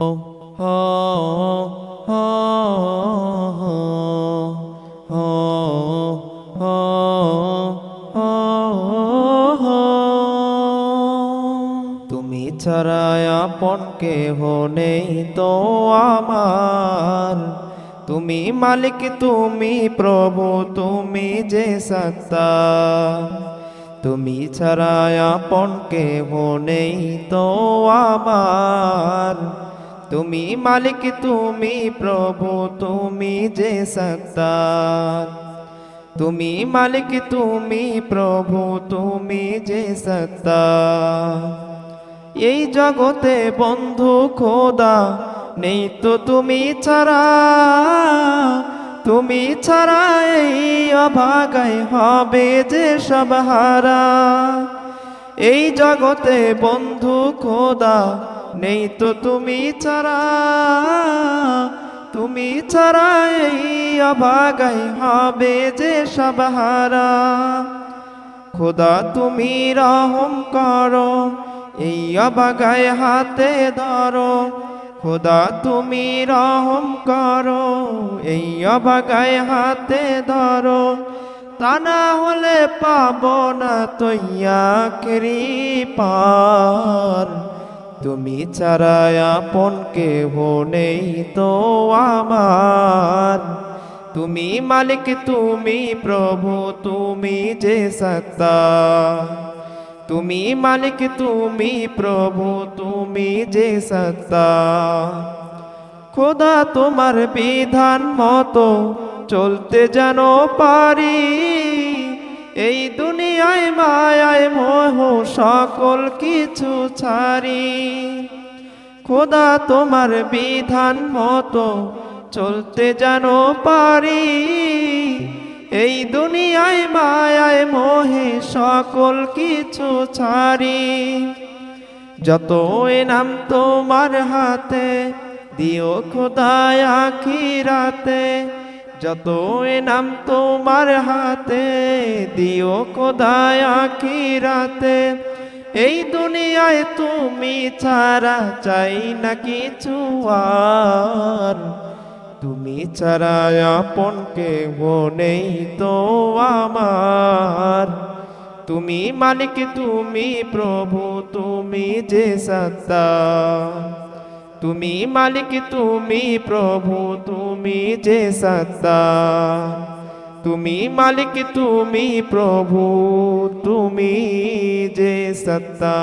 তুমি ছাড়া আপন কেহ নেই তো আমার। তুমি মালিক, তুমি প্রভু, তুমি যে সত্তা। তুমি ছাড়া আপন কেহ নেই তো আমার। তুমি মালিক, তুমি প্রভু, তুমি যে সত্তা তুমি মালিক, তুমি প্রভু, তুমি যে সত্তা এই জগতে বন্ধু খোদা নেই তো তুমি ছাড়া। তুমি ছাড়া এই অভাগাই হবে যে সব হারা। এই জগতে বন্ধু খোদা নেই তো তুমি ছাড়া তুমি ছাড়া এই অভাগাই হবে যে সব হারা। খোদা তুমি রহম করো, এই অবাগায় হাতে ধরো। খোদা তুমি রহম করো, এই অবাগায় হাতে ধরো। তা না হলে পাবো না তৈয়া পার তুমি ছাড়া আপন কেহ নেই তো আমার। তুমি মালিক, তুমি প্রভু, তুমি যে সত্তা। তুমি মালিক, তুমি প্রভু, তুমি যে সত্তা। খোদা তোমার বিধান মতো চলতে যেন পারি। এই দুনিয়ায় মায়ায় মোহ সকল কিছু ছাড়ি। খোদা তোমার বিধান মতো চলতে যেন পারি। এই দুনিয়ায় মায়ায় মোহে সকল কিছু ছাড়ি। যত নাম তোমার হাতে, দিও খোদায় আখিরাতে। যত নাম তোমার হাতে, দিও খোদায় আখিরাতে। এই দুনিয়ায় তুমি ছাড়া চাই না কিছু আর। তুমি ছাড়া আপন কেহ নেই তো আমার। তুমি মালিক, তুমি প্রভু, তুমি যে সত্তা। তুমি মালিক তুমি প্রভু তুমি যে সত্তা তুমি মালিক তুমি প্রভু তুমি যে সত্তা